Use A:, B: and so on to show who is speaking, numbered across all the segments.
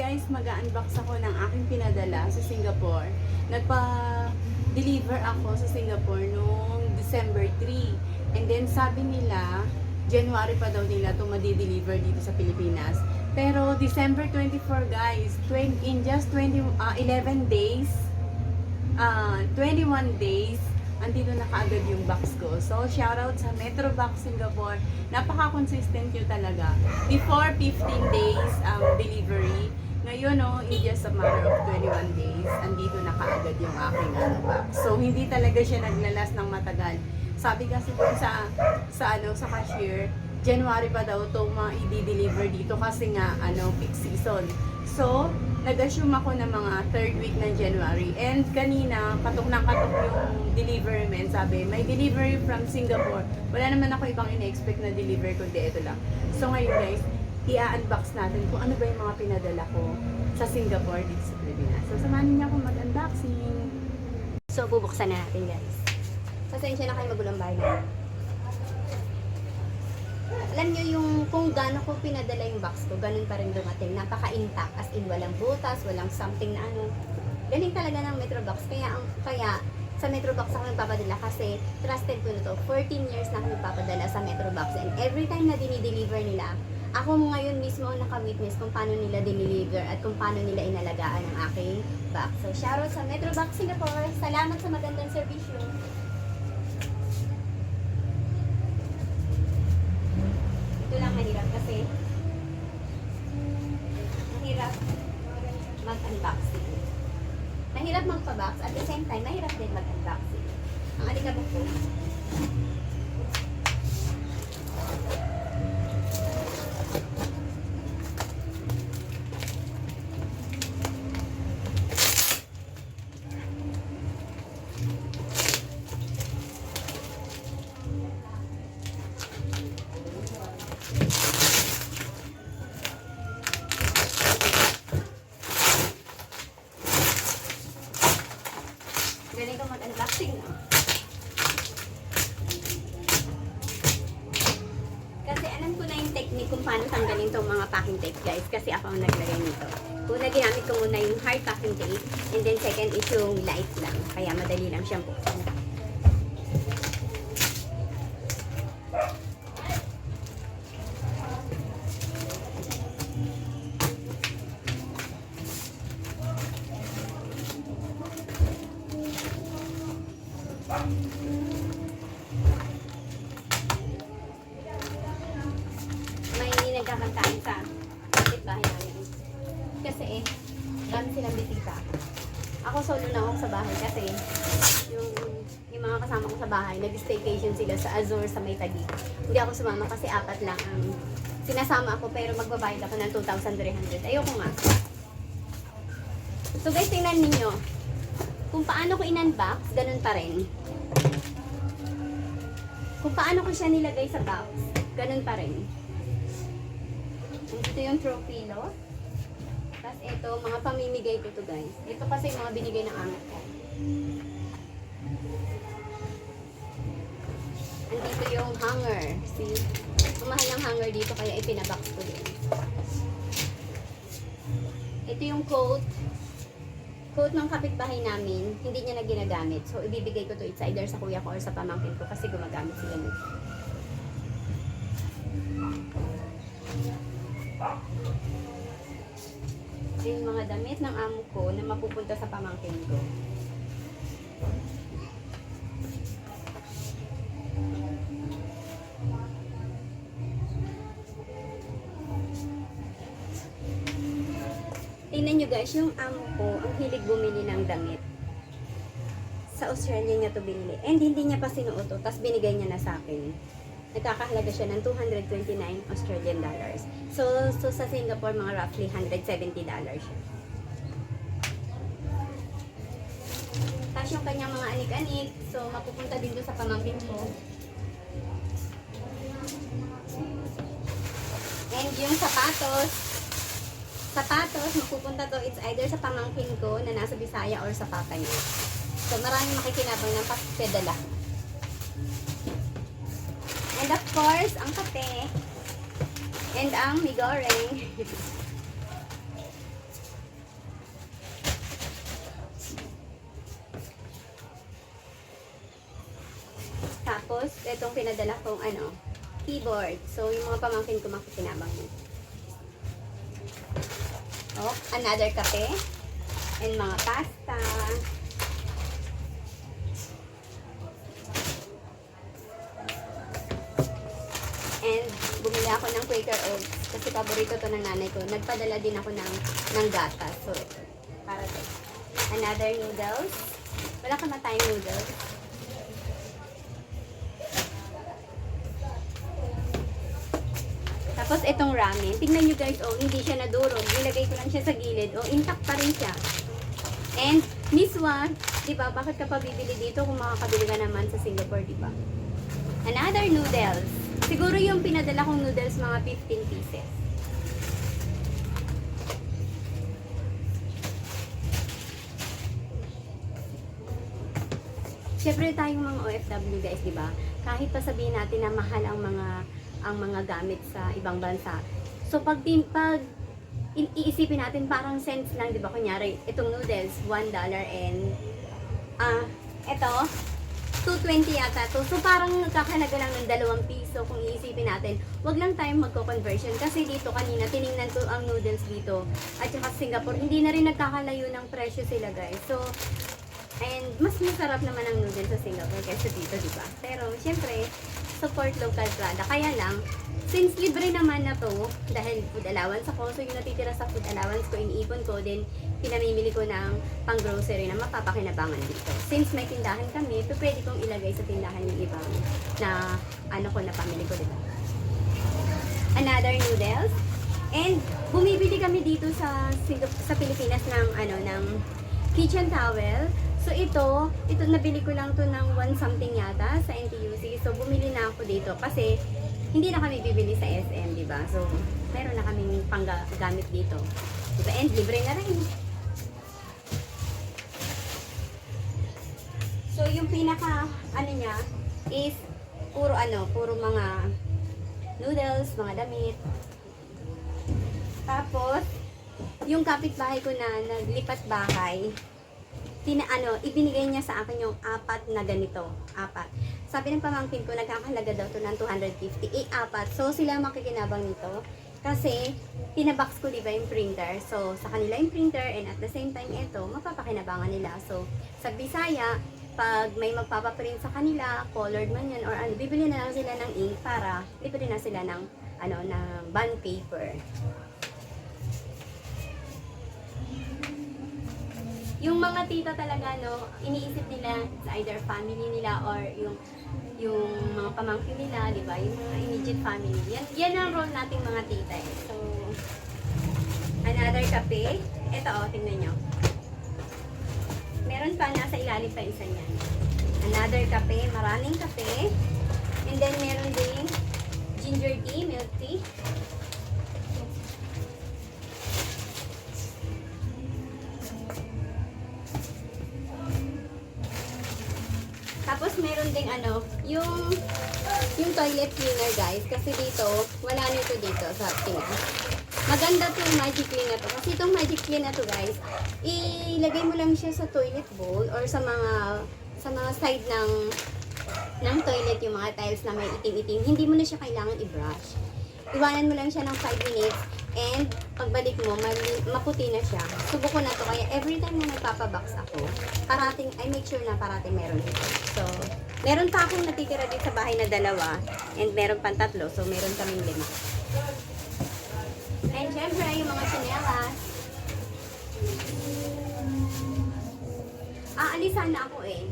A: guys, mag-unbox ako ng aking pinadala sa Singapore. Nagpa-deliver ako sa Singapore noong December 3. And then sabi nila, January pa daw nila ito madi-deliver dito sa Pilipinas. Pero December 24 guys, 20, in just 20, ah, 11 days, ah 21 days, andito na kaagad yung box ko. So, shoutout sa Metro Box Singapore. Napaka-consistent nyo talaga. Before 15 days ang delivery, ngayon no, in just a matter of 21 days, andito na kaagad yung aking ano. So, hindi talaga siya naglalas ng matagal. Sabi kasi dun sa, sa, ano, sa cashier, January pa daw ito ma-i-deliver dito kasi nga, ano, peak season. So, nag-assume ako ng mga third week ng January. And kanina, katok ng katok yung delivery men. Sabi, may delivery from Singapore. Wala naman ako ibang in-expect na delivery kundi ito lang. So ngayon guys, i-unbox natin kung ano ba yung mga pinadala ko sa Singapore dito sa Pilipinas. So samahan niyo ako mag-unboxing. So bubuksan na natin guys. Pasensya na kayo magulong bahay na. Alam nyo yung kung gaano ko pinadala yung box ko, ganun pa rin dumating. Napaka-intact. As in, walang butas, walang something na ano. Galing talaga ng Metro Box. Kaya, ang, kaya sa Metro Box ako nagpapadala kasi trusted ko na to. 14 years na ako nagpapadala sa Metro Box. And every time na dinideliver nila, ako ngayon mismo ang naka-witness kung paano nila dinideliver at kung paano nila inalagaan ang aking box. So, shoutout sa Metro Box Singapore. Salamat sa magandang serbisyo. Ito lang mahirap kasi mahirap mag-unboxing. Mahirap magpa-box at the same time, mahirap din mag-unboxing. Yung technique kung paano tanggalin tong mga packing tape, guys. Kasi ako ang naglagay nito. Una, ginamit ko muna yung hard packing tape. And then second is yung light lang. Kaya madali lang siyang buksan. may Ako solo na ako sa bahay kasi yung, yung mga kasama ko sa bahay, nag-staycation sila sa Azure sa May Taguig. Hindi ako sumama kasi apat lang ang sinasama ako pero magbabayad ako ng 2,300. Ayoko nga. So guys, tingnan ninyo. Kung paano ko in-unbox, ganun pa rin. Kung paano ko siya nilagay sa box, ganun pa rin. Ito yung trophy lot. Ito, mga pamimigay ko to guys. Ito kasi mga binigay ng anak ko. Andito yung hanger. See? Ang mahal ng hanger dito kaya ipinabox ko din. Ito yung coat. Coat ng kapitbahay namin, hindi niya na ginagamit. So, ibibigay ko to it's either sa kuya ko or sa pamangkin ko kasi gumagamit sila nito. Yung mga damit ng amo ko na mapupunta sa pamangkin ko. Tingnan nyo guys, yung amo ko, ang hilig bumili ng damit. Sa Australia niya to binili. And hindi niya pa sinuot to, tapos binigay niya na sa akin. Nagkakahalaga siya ng 229 Australian dollars. So, so sa Singapore, mga roughly 170 dollars siya. Tapos yung kanyang mga anik-anik, so mapupunta din doon sa pamangkin ko. And yung sapatos, sapatos, mapupunta to, it's either sa pamangkin ko na nasa Bisaya or sa papa niya. So maraming makikinabang ng pedala. And of course, ang kape. And ang mi goreng. Tapos, itong pinadala kong ano, keyboard. So, yung mga pamangkin ko makikinabang yun. Oh, another kape. And mga pasta. Ako ng Quaker Oats kasi paborito to ng nanay ko. Nagpadala din ako ng, ng gatas. So. Para to. Another noodles. Wala ka na tayong noodles. Tapos itong ramen, tingnan nyo guys, oh, hindi siya nadurog. Nilagay ko lang siya sa gilid. Oh, intact pa rin siya. And this one, di ba, bakit ka pa bibili dito kung makakabili ka naman sa Singapore, di ba? Another noodles. Siguro yung pinadala kong noodles, mga 15 pieces. Siyempre tayong mga OFW guys, di ba? Kahit pa sabihin natin na mahal ang mga ang mga gamit sa ibang bansa. So pag tin pag in- iisipin natin parang cents lang, di ba? Kunyari, itong noodles, $1 and ah, ito, 220 yata to. So parang nagkakalaga lang ng dalawang piso kung iisipin natin. Wag lang tayong magko-conversion kasi dito kanina tiningnan ko ang noodles dito at saka Singapore hindi na rin nagkakalayo ng presyo sila guys. So and mas masarap naman ang noodles sa Singapore kaysa dito, di ba? Pero syempre support local product. Kaya lang, since libre naman na to, dahil food allowance ako, so yung natitira sa food allowance ko, iniipon ko, then pinamimili ko ng pang grocery na mapapakinabangan dito. Since may tindahan kami, so pwede kong ilagay sa tindahan yung ibang na ano ko na pamili ko, diba? Another noodles. And bumibili kami dito sa sa Pilipinas ng ano ng kitchen towel. So ito, ito nabili ko lang to ng one something yata sa NTUC. So bumili na ako dito kasi hindi na kami bibili sa SM, di ba? So meron na kaming panggamit dito. Diba? And libre na rin. So yung pinaka ano niya is puro ano, puro mga noodles, mga damit. Tapos yung kapitbahay ko na naglipat bahay, tina ano, ibinigay niya sa akin yung apat na ganito, apat. Sabi ng pamangkin ko, nagkakahalaga daw to ng 250, eh apat. So sila makikinabang nito kasi pinabox ko di ba yung printer. So sa kanila yung printer and at the same time ito, mapapakinabangan nila. So sa Bisaya, pag may magpapaprint sa kanila, colored man yan or ano, bibili na lang sila ng ink para bibili na sila ng ano, ng bond paper. Yung mga tita talaga no, iniisip nila sa either family nila or yung yung mga pamangkin nila, di ba? Yung mga immediate family. Yan, yan ang role nating mga tita eh. So, another kape. Ito oh, tingnan nyo. Meron pa, nasa ilalim pa isa niyan. Another kape, maraming kape. And then meron ding ginger tea, milk tea. Tapos meron ding ano, yung yung toilet cleaner guys. Kasi dito, wala nito dito sa Pinas. Maganda to magic clean na to. Kasi itong magic clean na to guys, ilagay mo lang siya sa toilet bowl or sa mga sa mga side ng ng toilet yung mga tiles na may itim-itim. Hindi mo na siya kailangan i-brush. Iwanan mo lang siya ng 5 minutes and pagbalik mo, mali- maputi na siya. Subo ko na to. Kaya every time na nagpapabox ako, parating, I make sure na parating meron dito. So, meron pa akong natitira dito sa bahay na dalawa and meron pang tatlo. So, meron kaming lima. And syempre, yung mga chinelas. Aalis sana ako eh.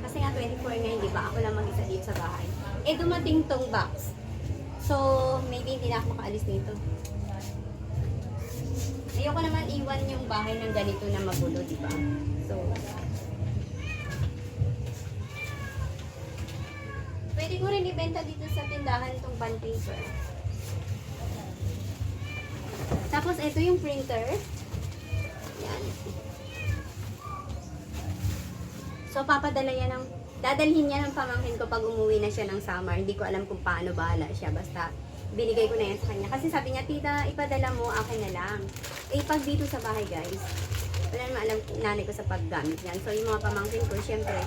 A: Kasi nga 24 ngayon, di ba? Ako lang mag-isa dito sa bahay. Eh, dumating tong box. So, maybe hindi na ako makaalis nito. Ayoko naman iwan yung bahay ng ganito na magulo, di ba? So, pwede ko rin ibenta dito sa tindahan tong bond paper. Tapos, ito yung printer. Yan. So, papadala yan ng, dadalhin niya ng pamangkin ko pag umuwi na siya ng summer. Hindi ko alam kung paano bahala siya. Basta, binigay ko na yan sa kanya. Kasi sabi niya, tita, ipadala mo, akin na lang. Eh, pag dito sa bahay, guys, wala naman alam nanay ko sa paggamit yan. So, yung mga pamangkin ko, syempre,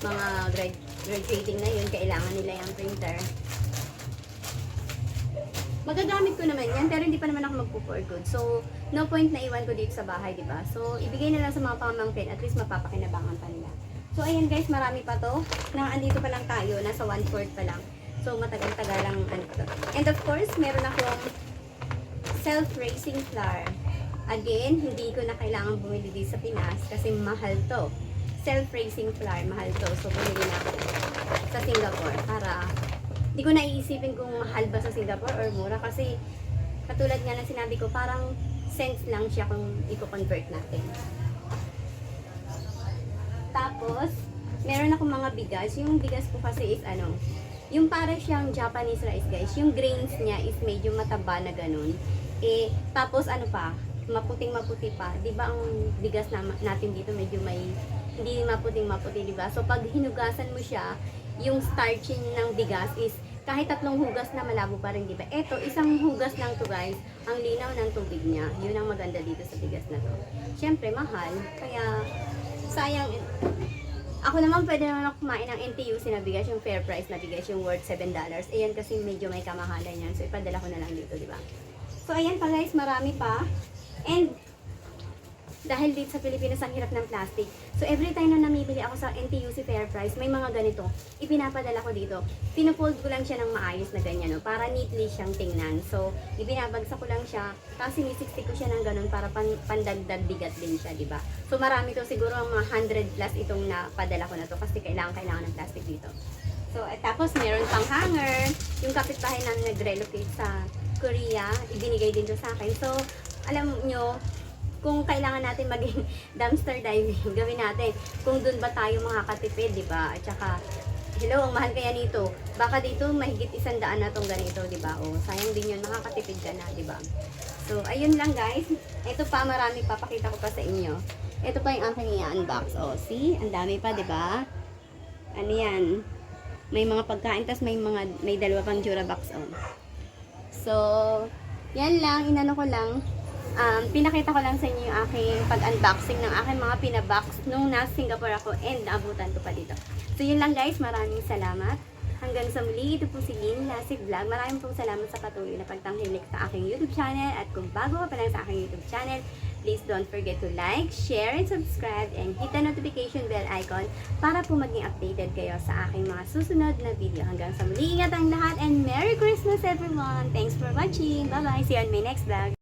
A: mga grad, graduating na yun, kailangan nila yung printer. Magagamit ko naman yan, pero hindi pa naman ako magpo-for good. So, no point na iwan ko dito sa bahay, di ba? So, ibigay na lang sa mga pamangkin, at least mapapakinabangan pa nila. So, ayan guys, marami pa to. Na, andito pa lang tayo, nasa one-fourth pa lang. So, matagal-tagal lang ano. And of course, meron akong self-raising flour. Again, hindi ko na kailangan bumili dito sa Pinas kasi mahal to. Self-raising flour, mahal to. So, bumili na ako sa Singapore para hindi ko naiisipin kung mahal ba sa Singapore or mura kasi katulad nga ng sinabi ko, parang cents lang siya kung i-convert natin. Tapos, meron ako mga bigas. Yung bigas ko kasi is ano, yung para siyang Japanese rice guys, yung grains niya is medyo mataba na ganun. Eh, tapos ano pa, maputing maputi pa. Di ba ang bigas na, natin dito medyo may, hindi maputing maputi, di ba? So, pag hinugasan mo siya, yung starch ng bigas is kahit tatlong hugas na malabo pa rin, di ba? Eto, isang hugas lang to guys, ang linaw ng tubig niya. Yun ang maganda dito sa bigas na to. Siyempre, mahal. Kaya, sayang. Ako naman pwede naman ako kumain ng NTUC na bigas, yung fair price na yung worth $7. Ayan kasi medyo may kamahalan yan. So, ipadala ko na lang dito, di ba? So, ayan pa guys, marami pa. And, dahil dito sa Pilipinas ang hirap ng plastic. So every time na namimili ako sa NTUC Fair Price, may mga ganito. Ipinapadala ko dito. Pinufold ko lang siya ng maayos na ganyan, no? para neatly siyang tingnan. So, ibinabagsak ko lang siya, tapos sinisiksik ko siya ng ganun para pan, pandagdag bigat din siya, di ba? So marami to, siguro mga 100 plus itong napadala ko na to kasi kailangan kailangan ng plastic dito. So, at tapos meron pang hanger. Yung kapitbahay namin nag-relocate sa Korea, ibinigay din to sa akin. So, alam nyo, kung kailangan natin maging dumpster diving, gawin natin. Kung doon ba tayo makakatipid, di ba? At saka, hello, ang mahal kaya nito. Baka dito mahigit isang daan na tong ganito, di ba? O, sayang din yun, makakatipid ka na, di ba? So, ayun lang guys. Ito pa, marami pa, pakita ko pa sa inyo. Ito pa yung aking i-unbox. O, see? Ang dami pa, di ba? Ano yan? May mga pagkain, tas may mga, may dalawa pang Durabox, o. So, yan lang, inano ko lang. Um, pinakita ko lang sa inyo yung aking pag-unboxing ng aking mga pinabox nung nasa Singapore ako and naabutan ko pa dito. So yun lang guys, maraming salamat. Hanggang sa muli, ito po si Lynn Lasig Vlog. Maraming pong salamat sa patuloy na pagtanghilik sa aking YouTube channel. At kung bago pa lang sa aking YouTube channel, please don't forget to like, share, and subscribe, and hit the notification bell icon para po maging updated kayo sa aking mga susunod na video. Hanggang sa muli, ingat ang lahat, and Merry Christmas everyone! Thanks for watching! Bye-bye! See you on my next vlog!